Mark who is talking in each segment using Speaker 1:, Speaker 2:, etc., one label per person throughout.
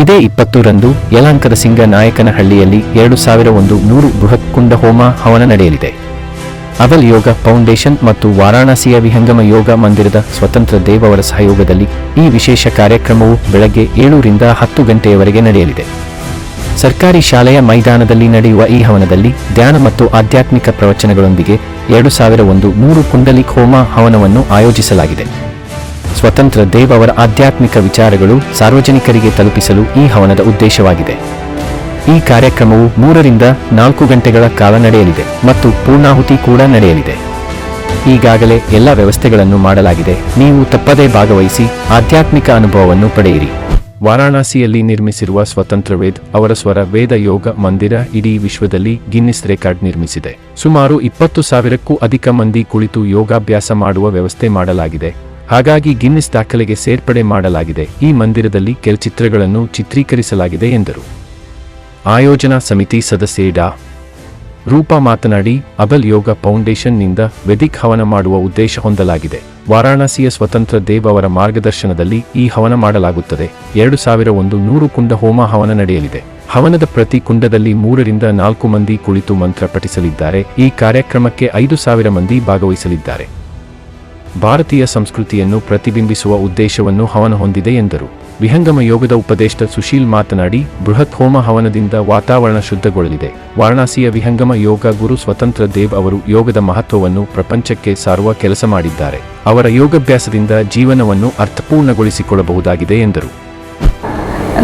Speaker 1: ಇದೇ ಇಪ್ಪತ್ತೂರಂದು ಯಲಾಂಕದ ಸಿಂಗ ನಾಯಕನಹಳ್ಳಿಯಲ್ಲಿ ಎರಡು ಸಾವಿರ ಒಂದು ನೂರು ಬೃಹತ್ ಕುಂಡ ಹೋಮ ಹವನ ನಡೆಯಲಿದೆ. ಅವಲ್ ಯೋಗ ಫೌಂಡೇಶನ್ ಮತ್ತು ವಾರಾಣಸಿಯ ವಿಹಂಗಮ ಯೋಗ ಮಂದಿರದ ಸ್ವತಂತ್ರ ದೇವವರ ಸಹಯೋಗದಲ್ಲಿ ಈ ವಿಶೇಷ ಕಾರ್ಯಕ್ರಮವು ಬೆಳಗ್ಗೆ ಏಳರಿಂದ ಹತ್ತು ಗಂಟೆಯವರೆಗೆ ನಡೆಯಲಿದೆ. ಸರ್ಕಾರಿ ಶಾಲೆಯ ಮೈದಾನದಲ್ಲಿ ನಡೆಯುವ ಈ ಹವನದಲ್ಲಿ ಧ್ಯಾನ ಮತ್ತು ಆಧ್ಯಾತ್ಮಿಕ ಪ್ರವಚನಗಳೊಂದಿಗೆ ಎರಡು ಸಾವಿರ ಒಂದು ನೂರು ಕುಂಡಲಿಕ್ ಹೋಮ ಹವನವನ್ನು ಆಯೋಜಿಸಲಾಗಿದೆ. ಸ್ವತಂತ್ರ ದೇವ್ ಅವರ ಆಧ್ಯಾತ್ಮಿಕ ವಿಚಾರಗಳು ಸಾರ್ವಜನಿಕರಿಗೆ ತಲುಪಿಸಲು ಈ ಹವನದ ಉದ್ದೇಶವಾಗಿದೆ. ಈ ಕಾರ್ಯಕ್ರಮವು ಮೂರರಿಂದ ನಾಲ್ಕು ಗಂಟೆಗಳ ಕಾಲ ನಡೆಯಲಿದೆ ಮತ್ತು ಪೂರ್ಣಾಹುತಿ ಕೂಡ ನಡೆಯಲಿದೆ. ಈಗಾಗಲೇ ಎಲ್ಲ ವ್ಯವಸ್ಥೆಗಳನ್ನು ಮಾಡಲಾಗಿದೆ. ನೀವು ತಪ್ಪದೇ ಭಾಗವಹಿಸಿ ಆಧ್ಯಾತ್ಮಿಕ ಅನುಭವವನ್ನು ಪಡೆಯಿರಿ. ವಾರಾಣಸಿಯಲ್ಲಿ ನಿರ್ಮಿಸಿರುವ ಸ್ವತಂತ್ರ ವೇದ್ ಅವರ ಸ್ವರ ವೇದ ಯೋಗ ಮಂದಿರ ಇಡೀ ವಿಶ್ವದಲ್ಲಿ ಗಿನ್ನಿಸ್ ರೆಕಾರ್ಡ್ ನಿರ್ಮಿಸಿದೆ. ಸುಮಾರು ಇಪ್ಪತ್ತು ಸಾವಿರಕ್ಕೂ ಅಧಿಕ ಮಂದಿ ಕುಳಿತು ಯೋಗಾಭ್ಯಾಸ ಮಾಡುವ ವ್ಯವಸ್ಥೆ ಮಾಡಲಾಗಿದೆ. ಹಾಗಾಗಿ ಗಿನ್ನಿಸ್ ದಾಖಲೆಗೆ ಸೇರ್ಪಡೆ ಮಾಡಲಾಗಿದೆ. ಈ ಮಂದಿರದಲ್ಲಿ ಕೆಲ ಚಿತ್ರಗಳನ್ನು ಚಿತ್ರೀಕರಿಸಲಾಗಿದೆ ಎಂದರು. ಆಯೋಜನಾ ಸಮಿತಿ ಸದಸ್ಯೆ ಡಾ. ರೂಪಾ ಮಾತನಾಡಿ, ಅಬಲ್ ಯೋಗ ಫೌಂಡೇಶನ್ನಿಂದ ವೆದಿಕ್ ಹವನ ಮಾಡುವ ಉದ್ದೇಶ ಹೊಂದಲಾಗಿದೆ. ವಾರಾಣಸಿಯ ಸ್ವತಂತ್ರ ದೇವ್ ಅವರ ಮಾರ್ಗದರ್ಶನದಲ್ಲಿ ಈ ಹವನ ಮಾಡಲಾಗುತ್ತದೆ. ಎರಡು ಸಾವಿರ ಒಂದು ನೂರು ಕುಂಡ ಹೋಮ ಹವನ ನಡೆಯಲಿದೆ. ಹವನದ ಪ್ರತಿ ಕುಂಡದಲ್ಲಿ ಮೂರರಿಂದ ನಾಲ್ಕು ಮಂದಿ ಕುಳಿತು ಮಂತ್ರ ಪಠಿಸಲಿದ್ದಾರೆ. ಈ ಕಾರ್ಯಕ್ರಮಕ್ಕೆ ಐದು ಸಾವಿರ ಮಂದಿ ಭಾಗವಹಿಸಲಿದ್ದಾರೆ. ಭಾರತೀಯ ಸಂಸ್ಕೃತಿಯನ್ನು ಪ್ರತಿಬಿಂಬಿಸುವ ಉದ್ದೇಶವನ್ನು ಹವನ ಹೊಂದಿದೆ ಎಂದರು. ವಿಹಂಗಮ ಯೋಗದ ಉಪದೇಷ್ಟ ಸುಶೀಲ್ ಮಾತನಾಡಿ, ಬೃಹತ್ ಹೋಮ ಹವನದಿಂದ ವಾತಾವರಣ ಶುದ್ಧಗೊಳ್ಳಲಿದೆ. ವಾರಣಾಸಿಯ ವಿಹಂಗಮ ಯೋಗ ಗುರು ಸ್ವತಂತ್ರ ದೇವ್ ಅವರು ಯೋಗದ ಮಹತ್ವವನ್ನು ಪ್ರಪಂಚಕ್ಕೆ ಸಾರುವ ಕೆಲಸ ಮಾಡಿದ್ದಾರೆ. ಅವರ ಯೋಗಾಭ್ಯಾಸದಿಂದ ಜೀವನವನ್ನು ಅರ್ಥಪೂರ್ಣಗೊಳಿಸಿಕೊಳ್ಳಬಹುದಾಗಿದೆ ಎಂದರು.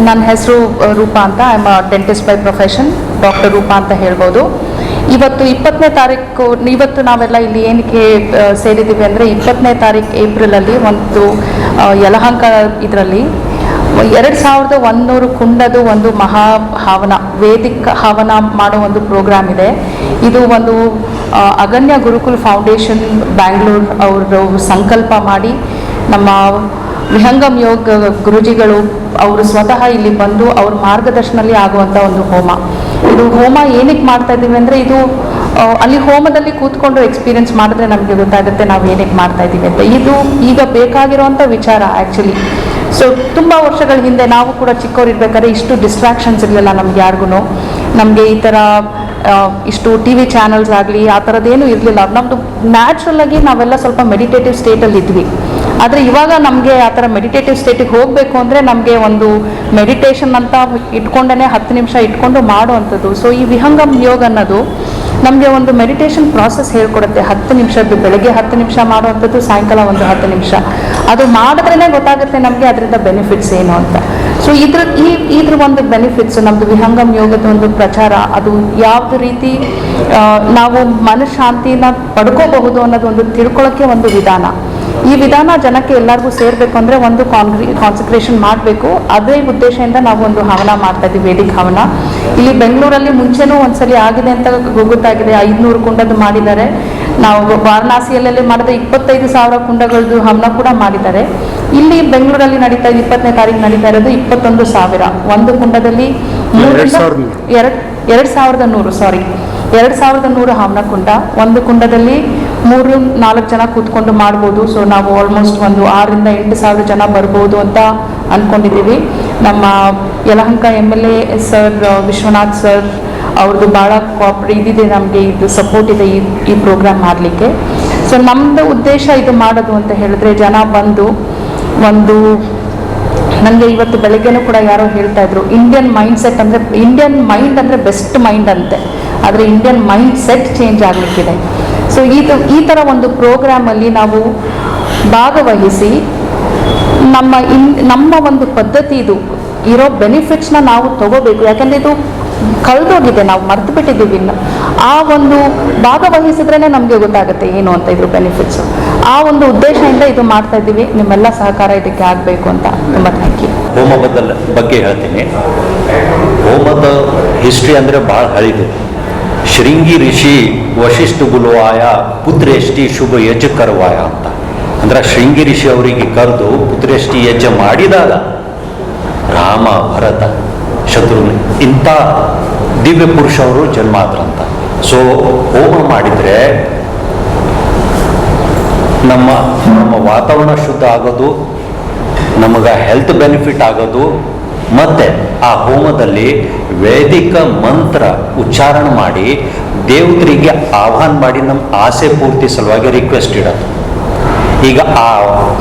Speaker 2: ನನ್ನ ಹೆಸರು ರೂಪಾ ಅಂತ I dentist by profession doctor Rupa ಅಂತ ಹೇಳ್ಬೋದು. ಇವತ್ತು ಇಪ್ಪತ್ತನೇ ತಾರೀಕು, ಇವತ್ತು ನಾವೆಲ್ಲ ಇಲ್ಲಿ ಏನಕ್ಕೆ ಸೇರಿದ್ದೀವಿ ಅಂದರೆ ಇಪ್ಪತ್ತನೇ ತಾರೀಕು ಏಪ್ರಿಲಲ್ಲಿ ಒಂದು ಯಲಹಂಕ ಇದರಲ್ಲಿ, ಎರಡು ಸಾವಿರದ ಒಂದೂರು ಕುಂಡದು ಒಂದು ಮಹಾ ಹವನ ವೇದಿಕ ಹವನ ಮಾಡೋ ಒಂದು ಪ್ರೋಗ್ರಾಮ್ ಇದೆ. ಇದು ಒಂದು ಅಗನ್ಯ ಗುರುಕುಲ್ ಫೌಂಡೇಶನ್ ಬ್ಯಾಂಗ್ಳೂರ್ ಅವರು ಸಂಕಲ್ಪ ಮಾಡಿ, ನಮ್ಮ ವಿಹಂಗಮ್ ಯೋಗ ಗುರುಜಿಗಳು ಅವರು ಸ್ವತಃ ಇಲ್ಲಿ ಬಂದು ಅವ್ರ ಮಾರ್ಗದರ್ಶನದಲ್ಲಿ ಆಗುವಂಥ ಒಂದು ಹೋಮ. ಇದು ಹೋಮ ಏನಕ್ಕೆ ಮಾಡ್ತಾ ಇದ್ದೀವಿ ಅಂದರೆ ಇದು ಅಲ್ಲಿ ಹೋಮದಲ್ಲಿ ಕೂತ್ಕೊಂಡು ಎಕ್ಸ್ಪೀರಿಯನ್ಸ್ ಮಾಡಿದ್ರೆ ನಮಗೆ ಗೊತ್ತಾಗುತ್ತೆ ನಾವು ಏನಕ್ಕೆ ಮಾಡ್ತಾ ಇದ್ದೀವಿ ಅಂತ. ಇದು ಈಗ ಬೇಕಾಗಿರುವಂಥ ವಿಚಾರ ಆ್ಯಕ್ಚುಲಿ ಸೊ ತುಂಬ ವರ್ಷಗಳ ಹಿಂದೆ ನಾವು ಕೂಡ ಚಿಕ್ಕವರಿರ್ಬೇಕಾದ್ರೆ ಇಷ್ಟು ಡಿಸ್ಟ್ರಾಕ್ಷನ್ಸ್ ಇರಲಿಲ್ಲ ನಮ್ಗೆ ಯಾರಿಗೂ ನಮಗೆ ಈ ಥರ ಇಷ್ಟು ಟಿ ವಿ ಚಾನಲ್ಸ್ ಆಗಲಿ, ಆ ಥರದ್ದೇನು ಇರಲಿಲ್ಲ. ನಮ್ಮದು ನ್ಯಾಚುರಲ್ ಆಗಿ ನಾವೆಲ್ಲ ಸ್ವಲ್ಪ ಮೆಡಿಟೇಟಿವ್ ಸ್ಟೇಟಲ್ಲಿ ಇದ್ವಿ. ಆದರೆ ಇವಾಗ ನಮಗೆ ಆ ಥರ ಮೆಡಿಟೇಟಿವ್ ಸ್ಟೇಟಿಗೆ ಹೋಗಬೇಕು ಅಂದರೆ ನಮಗೆ ಒಂದು ಮೆಡಿಟೇಷನ್ ಅಂತ ಇಟ್ಕೊಂಡೇ ಹತ್ತು ನಿಮಿಷ ಇಟ್ಕೊಂಡು ಮಾಡುವಂಥದ್ದು. ಸೊ ಈ ವಿಹಂಗಮ್ ಯೋಗ ಅನ್ನೋದು ನಮಗೆ ಒಂದು ಮೆಡಿಟೇಷನ್ ಪ್ರಾಸೆಸ್ ಹೇಳ್ಕೊಡುತ್ತೆ. ಹತ್ತು ನಿಮಿಷದ್ದು ಬೆಳಗ್ಗೆ ಹತ್ತು ನಿಮಿಷ ಮಾಡುವಂಥದ್ದು, ಸಾಯಂಕಾಲ ಒಂದು ಹತ್ತು ನಿಮಿಷ. ಅದು ಮಾಡಿದ್ರೇ ಗೊತ್ತಾಗುತ್ತೆ ನಮಗೆ ಅದರಿಂದ ಬೆನಿಫಿಟ್ಸ್ ಏನು ಅಂತ. ಸೊ ಇದ್ರ ಈ, ಇದ್ರ ಒಂದು ಬೆನಿಫಿಟ್ಸ್ ನಮ್ಮದು ವಿಹಂಗಮ್ ಯೋಗದ ಒಂದು ಪ್ರಚಾರ, ಅದು ಯಾವ್ದು ರೀತಿ ನಾವು ಮನಃಶಾಂತಿನ ಪಡ್ಕೋಬಹುದು ಅನ್ನೋದು ಒಂದು ತಿಳ್ಕೊಳ್ಳೋಕ್ಕೆ ಒಂದು ವಿಧಾನ. ಈ ವಿಧಾನ ಜನಕ್ಕೆ ಎಲ್ಲರಿಗೂ ಸೇರಬೇಕು ಅಂದರೆ ಒಂದು ಕಾನ್ಗ್ರಿ ಕಾನ್ಸಂಟ್ರೇಷನ್ ಮಾಡಬೇಕು. ಅದೇ ಉದ್ದೇಶದಿಂದ ನಾವು ಒಂದು ಹವನ ಮಾಡ್ತಾ ಇದ್ದೀವಿ ವೇದಿಕ ಹವನ. ಇಲ್ಲಿ ಬೆಂಗಳೂರಲ್ಲಿ ಮುಂಚೆನೂ ಒಂದ್ಸಲಿ ಆಗಿದೆ ಅಂತ ಗೊತ್ತಾಗಿದೆ. ಐದುನೂರು ಕುಂಡದ್ದು ಮಾಡಿದ್ದಾರೆ. ನಾವು ವಾರಣಾಸಿಯಲ್ಲೇ ಮಾಡಿದ ಇಪ್ಪತ್ತೈದು ಸಾವಿರ ಕುಂಡಗಳದ್ದು ಹವನ ಕೂಡ ಮಾಡಿದ್ದಾರೆ. ಇಲ್ಲಿ ಬೆಂಗಳೂರಲ್ಲಿ ನಡೀತಾ ಇದೆ ಇಪ್ಪತ್ತನೇ ತಾರೀಕು ನಡೀತಾ ಇರೋದು ಇಪ್ಪತ್ತೊಂದು ಸಾವಿರ. ಒಂದು ಕುಂಡದಲ್ಲಿ ಎರಡು ಎರಡು ಸಾವಿರದ ನೂರು ಸಾರಿ ಎರಡು ಸಾವಿರದ ನೂರು ಹವನ ಕುಂಡ. ಒಂದು ಕುಂಡದಲ್ಲಿ ಮೂರು, ನಾಲ್ಕು ಜನ ಕೂತ್ಕೊಂಡು ಮಾಡ್ಬೋದು. ಸೊ ನಾವು ಆಲ್ಮೋಸ್ಟ್ ಒಂದು ಆರರಿಂದ ಎಂಟು ಸಾವಿರ ಜನ ಬರ್ಬೋದು ಅಂತ ಅಂದ್ಕೊಂಡಿದ್ದೀವಿ ನಮ್ಮ Yelahanka M L A sir Vishwanath sir ಅವ್ರದ್ದು ಭಾಳ ಕಾಪ್ರ ಇದಿದೆ ನಮಗೆ ಇದು ಸಪೋರ್ಟ್ ಇದೆ ಈ ಈ ಪ್ರೋಗ್ರಾಮ್ ಮಾಡಲಿಕ್ಕೆ. ಸೊ ನಮ್ಮದು ಉದ್ದೇಶ ಇದು ಮಾಡೋದು ಅಂತ ಹೇಳಿದ್ರೆ, ಜನ ಬಂದು ಒಂದು ನನಗೆ ಇವತ್ತು ಬೆಳಗ್ಗೆನೂ ಕೂಡ ಯಾರೋ ಹೇಳ್ತಾ ಇದ್ರು ಇಂಡಿಯನ್ ಮೈಂಡ್ ಸೆಟ್ ಅಂದರೆ ಇಂಡಿಯನ್ ಮೈಂಡ್ ಅಂದರೆ ಬೆಸ್ಟ್ ಮೈಂಡ್ ಅಂತೆ. ಆದರೆ ಇಂಡಿಯನ್ ಮೈಂಡ್ ಸೆಟ್ ಚೇಂಜ್ ಆಗಲಿಕ್ಕಿದೆ. ಸೊ ಇದು ಈ ಥರ ಒಂದು ಪ್ರೋಗ್ರಾಮಲ್ಲಿ ನಾವು ಭಾಗವಹಿಸಿ ನಮ್ಮ ಇನ್, ನಮ್ಮ ಒಂದು ಪದ್ಧತಿ ಇದು. ಇರೋ ಬೆನಿಫಿಟ್ಸ್ನ ನಾವು ತಗೋಬೇಕು. ಯಾಕಂದರೆ ಇದು ಕಳೆದೋಗಿದೆ. ನಾವು ಮರ್ತು ಬಿಟ್ಟಿದ್ದೀವಿ ಇನ್ನು. ಆ ಒಂದು ಭಾಗವಹಿಸಿದ್ರೇ ನಮಗೆ ಗೊತ್ತಾಗುತ್ತೆ ಏನು ಅಂತ ಇದ್ರ ಬೆನಿಫಿಟ್ಸ್ ಆ ಒಂದು ಉದ್ದೇಶದಿಂದ ಇದು ಮಾಡ್ತಾ ಇದ್ದೀವಿ. ನಿಮ್ಮೆಲ್ಲ ಸಹಕಾರ ಇದಕ್ಕೆ ಆಗಬೇಕು ಅಂತ ತುಂಬ ಥ್ಯಾಂಕ್ ಯು
Speaker 3: ಹೋಮದ ಬಗ್ಗೆ ಹೇಳ್ತೀನಿ. ಹೋಮದ ಹಿಸ್ಟ್ರಿ ಅಂದರೆ ಭಾಳ ಹಳಿದು. ಶೃಂಗಿ ಋಷಿ ವಶಿಷ್ಠ ಗುಲುವಾಯ ಪುತ್ರೇಷ್ಟಿ ಶುಭ ಯಜ್ಜ ಕರುವಾಯ ಅಂತ. ಅಂದ್ರೆ ಶೃಂಗಿ ಋಷಿ ಅವರಿಗೆ ಕರೆದು ಪುತ್ರೇಷ್ಟಿ ಯಜ್ಜ ಮಾಡಿದಾಗ ರಾಮ, ಭರತ, ಶತ್ರುಘ್ನ ಇಂಥ ದಿವ್ಯ ಪುರುಷವರು ಜನ್ಮ ಆದ್ರಂತ ಸೊ ಹೋಮ ಮಾಡಿದರೆ ನಮ್ಮ ನಮ್ಮ ವಾತಾವರಣ ಶುದ್ಧ ಆಗೋದು, ನಮಗೆ ಹೆಲ್ತ್ ಬೆನಿಫಿಟ್ ಆಗೋದು ಮತ್ತೆ ಆ ಹೋಮದಲ್ಲಿ ವೇದಿಕ ಮಂತ್ರ ಉಚ್ಚಾರಣ ಮಾಡಿ ದೇವತರಿಗೆ ಆಹ್ವಾನ ಮಾಡಿ ನಮ್ಮ ಆಸೆ ಪೂರ್ತಿ ಸಲುವಾಗಿ ರಿಕ್ವೆಸ್ಟ್ ಇಡೋದು. ಈಗ ಆ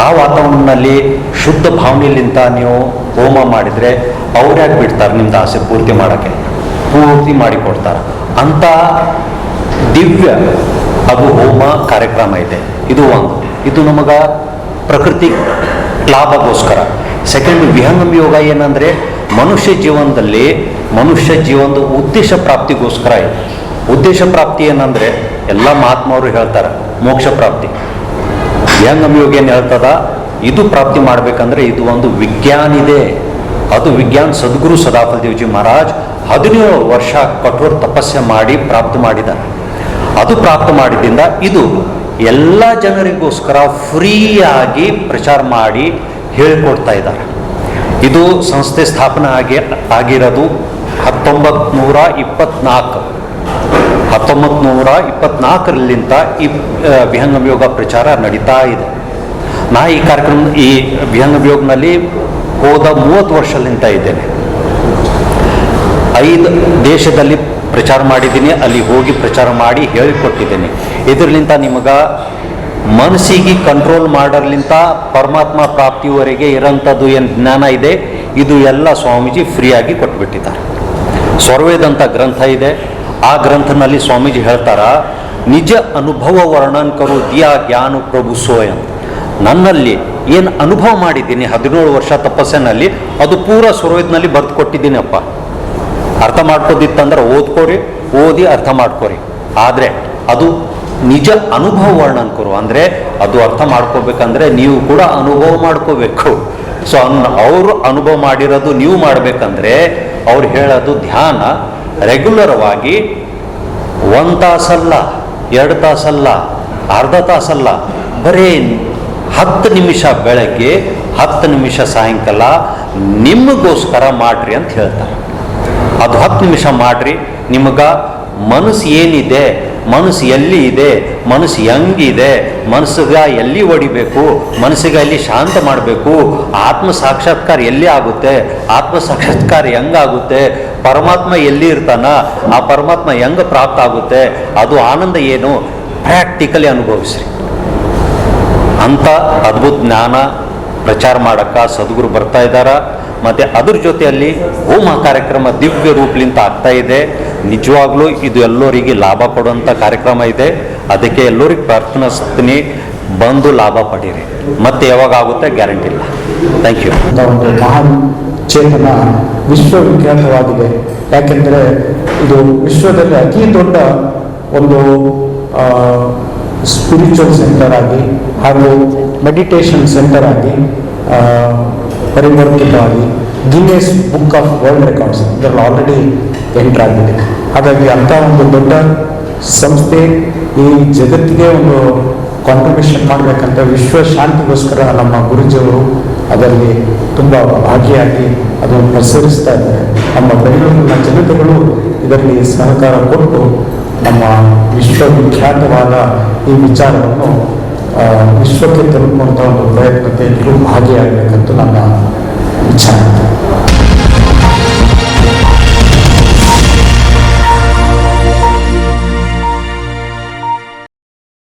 Speaker 3: ಆ ವಾತಾವರಣದಲ್ಲಿ ಶುದ್ಧ ಭಾವನೆಲಿಂತ ನೀವು ಹೋಮ ಮಾಡಿದರೆ ಅವ್ರ್ಯಾಕೆ ಬಿಡ್ತಾರೆ ನಿಮ್ದು ಆಸೆ ಪೂರ್ತಿ ಮಾಡೋಕ್ಕೆ? ಪೂರ್ತಿ ಮಾಡಿಕೊಡ್ತಾರೆ. ಅಂತ ದಿವ್ಯ ಅದು ಹೋಮ ಕಾರ್ಯಕ್ರಮ ಇದೆ. ಇದು ಒಂದು. ಇದು ನಮಗೆ ಪ್ರಕೃತಿ ಲಾಭಗೋಸ್ಕರ ಸೆಕೆಂಡ್ ವಿಹಂಗಮ ಯೋಗ ಏನಂದರೆ ಮನುಷ್ಯ ಜೀವನದಲ್ಲಿ ಮನುಷ್ಯ ಜೀವನದ ಉದ್ದೇಶ ಪ್ರಾಪ್ತಿಗೋಸ್ಕರ ಇದೆ. ಉದ್ದೇಶ ಪ್ರಾಪ್ತಿ ಏನಂದರೆ ಎಲ್ಲ ಮಹಾತ್ಮವರು ಹೇಳ್ತಾರೆ, ಮೋಕ್ಷ ಪ್ರಾಪ್ತಿ. ವಿಹಂಗಮ ಯೋಗ ಏನು ಹೇಳ್ತದ? ಇದು ಪ್ರಾಪ್ತಿ ಮಾಡಬೇಕಂದ್ರೆ ಇದು ಒಂದು ವಿಜ್ಞಾನ ಇದೆ. ಅದು ವಿಜ್ಞಾನ ಸದ್ಗುರು ಸದಾಫಲ್ ದೇವ್ಜಿ ಮಹಾರಾಜ್ ಹದಿನೇಳು ವರ್ಷ ಕಠೋರ ತಪಸ್ಸೆ ಮಾಡಿ ಪ್ರಾಪ್ತಿ ಮಾಡಿದ ಅದು ಪ್ರಾಪ್ತ ಮಾಡಿದಿಂದ ಇದು ಎಲ್ಲ ಜನರಿಗೋಸ್ಕರ ಫ್ರೀಯಾಗಿ ಪ್ರಚಾರ ಮಾಡಿ ಹೇಳಿಕೊಡ್ತಾ ಇದ್ದಾರೆ. ಇದು ಸಂಸ್ಥೆ ಸ್ಥಾಪನೆ ಆಗಿ ಆಗಿರೋದು ಹತ್ತೊಂಬತ್ತು ನೂರ ಇಪ್ಪತ್ನಾಲ್ಕು. ಹತ್ತೊಂಬತ್ತು ನೂರ ಇಪ್ಪತ್ನಾಲ್ಕರಲ್ಲಿಂದ ಈ ವಿಹಂಗಮ ಪ್ರಚಾರ ನಡೀತಾ ಇದೆ. ನಾ ಈ ಕಾರ್ಯಕ್ರಮ, ಈ ವಿಹಂಗಮ ಹೋದ ಮೂವತ್ತು ವರ್ಷಲಿಂತ ಇದ್ದೇನೆ. ಐದು ದೇಶದಲ್ಲಿ ಪ್ರಚಾರ ಮಾಡಿದ್ದೀನಿ, ಅಲ್ಲಿ ಹೋಗಿ ಪ್ರಚಾರ ಮಾಡಿ ಹೇಳಿಕೊಟ್ಟಿದ್ದೀನಿ. ಇದರ್ಲಿಂದ ನಿಮಗೆ ಮನಸ್ಸಿಗೆ ಕಂಟ್ರೋಲ್ ಮಾಡೋರ್ಲಿಂತ ಪರಮಾತ್ಮ ಪ್ರಾಪ್ತಿವರೆಗೆ ಇರೋಂಥದ್ದು ಏನು ಜ್ಞಾನ ಇದೆ, ಇದು ಎಲ್ಲ ಸ್ವಾಮೀಜಿ ಫ್ರೀಯಾಗಿ ಕೊಟ್ಬಿಟ್ಟಿದ್ದಾರೆ. ಸ್ವರ್ವೇದ ಅಂತ ಗ್ರಂಥ ಇದೆ. ಆ ಗ್ರಂಥನಲ್ಲಿ ಸ್ವಾಮೀಜಿ ಹೇಳ್ತಾರ, ನಿಜ ಅನುಭವ ವರ್ಣನ್ ಕರು ದಿಯಾ ಜ್ಞಾನ ಪ್ರಭು ಸೋಯಂ. ನನ್ನಲ್ಲಿ ಏನು ಅನುಭವ ಮಾಡಿದ್ದೀನಿ, ಹದಿನೇಳು ವರ್ಷ ತಪಸ್ಸಿನಲ್ಲಿ, ಅದು ಪೂರ ಸ್ವರ್ವೇದನಲ್ಲಿ ಬರೆದು ಕೊಟ್ಟಿದ್ದೀನಪ್ಪ. ಅರ್ಥ ಮಾಡ್ಕೋದಿತ್ತಂದ್ರೆ ಓದ್ಕೋರಿ, ಓದಿ ಅರ್ಥ ಮಾಡ್ಕೋರಿ. ಆದರೆ ಅದು ನಿಜ ಅನುಭವ ವರ್ಣನ್ ಕೊರು. ಅಂದರೆ ಅದು ಅರ್ಥ ಮಾಡ್ಕೋಬೇಕಂದ್ರೆ ನೀವು ಕೂಡ ಅನುಭವ ಮಾಡ್ಕೋಬೇಕು. ಸೊ ಅನ್ ಅವರು ಅನುಭವ ಮಾಡಿರೋದು ನೀವು ಮಾಡಬೇಕಂದ್ರೆ ಅವ್ರು ಹೇಳೋದು ಧ್ಯಾನ ರೆಗ್ಯುಲರ್ ಆಗಿ ಒಂದು ತಾಸಲ್ಲ, ಎರಡು ತಾಸಲ್ಲ, ಅರ್ಧ ತಾಸಲ್ಲ, ಬರೀ ಹತ್ತು ನಿಮಿಷ ಬೆಳಗ್ಗೆ, ಹತ್ತು ನಿಮಿಷ ಸಾಯಂಕಾಲ ನಿಮಗೋಸ್ಕರ ಮಾಡ್ರಿ ಅಂತ ಹೇಳ್ತಾರೆ. ಅದು ಹತ್ತು ನಿಮಿಷ ಮಾಡ್ರಿ, ನಿಮಗ ಮನಸ್ಸು ಏನಿದೆ ಮನಸ್ಸು ಎಲ್ಲಿ ಇದೆ, ಮನಸ್ಸು ಹೆಂಗಿದೆ, ಮನಸ್ಸಿಗೆ ಎಲ್ಲಿ ಹೊಡಿಬೇಕು ಮನಸ್ಸಿಗೆ ಎಲ್ಲಿ ಶಾಂತ ಮಾಡಬೇಕು, ಆತ್ಮ ಸಾಕ್ಷಾತ್ಕಾರ ಎಲ್ಲಿ ಆಗುತ್ತೆ, ಆತ್ಮ ಸಾಕ್ಷಾತ್ಕಾರ ಹೆಂಗಾಗುತ್ತೆ, ಪರಮಾತ್ಮ ಎಲ್ಲಿ ಇರ್ತಾನ, ಆ ಪರಮಾತ್ಮ ಹೆಂಗೆ ಪ್ರಾಪ್ತ ಆಗುತ್ತೆ, ಅದು ಆನಂದ ಏನು? ಪ್ರಾಕ್ಟಿಕಲಿ ಅನುಭವಿಸ್ರಿ. ಅಂತ ಅದ್ಭುತ ಜ್ಞಾನ ಪ್ರಚಾರ ಮಾಡಕ್ಕ ಸದ್ಗುರು ಬರ್ತಾ ಇದ್ದಾರ. ಮತ್ತು ಅದ್ರ ಜೊತೆಯಲ್ಲಿ ಹೋಮ ಕಾರ್ಯಕ್ರಮ ದಿವ್ಯ ರೂಪಲಿಂತ ಆಗ್ತಾ ಇದೆ. ನಿಜವಾಗ್ಲೂ ಇದು ಎಲ್ಲರಿಗೆ ಲಾಭ ಕೊಡುವಂಥ ಕಾರ್ಯಕ್ರಮ ಇದೆ. ಅದಕ್ಕೆ ಎಲ್ಲರಿಗೆ ಪ್ರಾರ್ಥನಿಸ್ತೀನಿ. ಬಂದು ಲಾಭ ಪಡೀರಿ. ಮತ್ತೆ ಯಾವಾಗ ಆಗುತ್ತೆ ಗ್ಯಾರಂಟಿ ಇಲ್ಲ. ಥ್ಯಾಂಕ್ ಯು
Speaker 4: ಒಂದು ಮಹಾನ್ ಚೇತನ ವಿಶ್ವವಿಖ್ಯಾತವಾಗಿದೆ. ಯಾಕೆಂದರೆ ಇದು ವಿಶ್ವದಲ್ಲಿ ಅತಿ ದೊಡ್ಡ ಒಂದು ಸ್ಪಿರಿಚುವಲ್ ಸೆಂಟರ್ ಆಗಿ ಹಾಗೂ ಮೆಡಿಟೇಷನ್ ಸೆಂಟರ್ ಆಗಿ ಪರಿವರ್ತಿತವಾಗಿ Guinness book of world records ಇದರಲ್ಲಿ ಆಲ್ರೆಡಿ ಎಂಟರ್ ಆಗಿದೆ. ಹಾಗಾಗಿ ಅಂಥ ಒಂದು ದೊಡ್ಡ ಸಂಸ್ಥೆ ಈ ಜಗತ್ತಿಗೆ ಒಂದು ಕಾಂಟ್ರಿಬ್ಯೂಷನ್ ಮಾಡಬೇಕಂತ ವಿಶ್ವ ಶಾಂತಿಗೋಸ್ಕರ ನಮ್ಮ ಗುರುಜಿಯವರು ಅದರಲ್ಲಿ ತುಂಬ ಭಾಗಿಯಾಗಿ ಅದನ್ನು ಪ್ರಸರಿಸ್ತಾ ಇದ್ದಾರೆ. ನಮ್ಮ ಬೆಂಗಳೂರಿನ ಜನತೆಗಳು ಇದರಲ್ಲಿ ಸಹಕಾರ ಕೊಟ್ಟು ನಮ್ಮ ವಿಶ್ವವಿಖ್ಯಾತವಾದ ಈ ವಿಚಾರವನ್ನು ವಿಶ್ವಕ್ಕೆ ತಲುಪುವಂಥ ಒಂದು ಪ್ರಯತ್ನಕ್ಕೆ ಎಲ್ಲರೂ ಭಾಗಿಯಾಗಬೇಕಂತ ನನ್ನ ವಿಚಾರ.